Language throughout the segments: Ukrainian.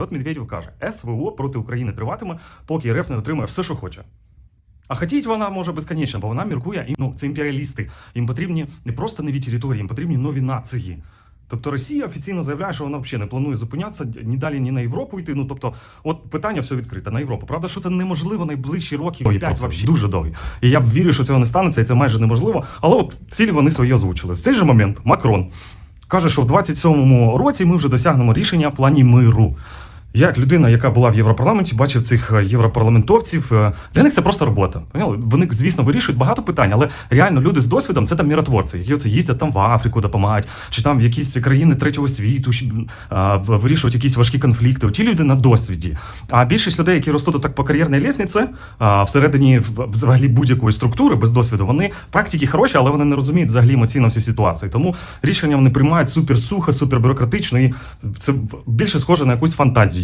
От Медведєв каже, СВО проти України триватиме, поки РФ не отримає все, що хоче. А хотіть вона може безконечно, бо вона міркує, і, ну, це імперіалісти. Їм потрібні не просто нові території, їм потрібні нові нації. Тобто Росія офіційно заявляє, що вона взагалі не планує зупинятися ні далі, ні на Європу йти. Ну тобто, от питання все відкрите на Європу. Правда, що це неможливо найближчі роки Ой, 5 взагалі дуже довгі. І я вірю, що цього не станеться, і це майже неможливо. Але от цілі вони свої озвучили. В цей же момент Макрон каже, що в 27-му році ми вже досягнемо рішення плані миру. Як людина, яка була в Європарламенті, бачив цих е, європарламентовців. е, Для них це просто робота. Поняли? Вони, звісно, вирішують багато питань, але реально люди з досвідом це там міротворці, які оце їздять там в Африку, допомагають, чи там в якісь країни третього світу вирішують якісь важкі конфлікти. Ті люди на досвіді. А більшість людей, які ростуть так по кар'єрній лісниці, всередині взагалі будь-якої структури без досвіду, вони практики хороші, але вони не розуміють взагалі емоційно всі ситуації. Тому рішення вони приймають супер сухо, супер бюрократично, і це більше схоже на якусь фантазію.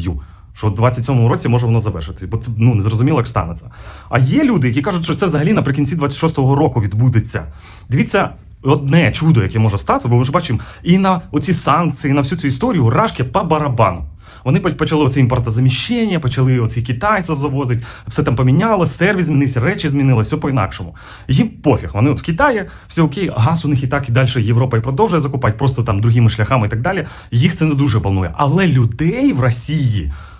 Що в 27-му році може воно завершити, бо це ну не зрозуміло, як станеться. А є люди, які кажуть, що це взагалі наприкінці 26-го року відбудеться. Дивіться, одне чудо, яке може статися, бо ми ж бачимо, і на оці санкції, і на всю цю історію рашки по барабану. Вони по- почали оце імпортозаміщення, почали оці китайців завозити, все там помінялося, сервіс змінився, речі змінилися, все по-інакшому. Їм пофіг. Вони от в Китаї, все окей, газ у них і так і далі Європа і продовжує закупати, просто там другими шляхами і так далі. Їх це не дуже волнує. Але людей в Росії.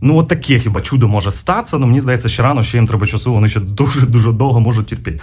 Ну, от таке хіба чудо може статися, але мені здається, ще рано, ще їм треба часу, вони ще дуже-дуже довго можуть терпіти.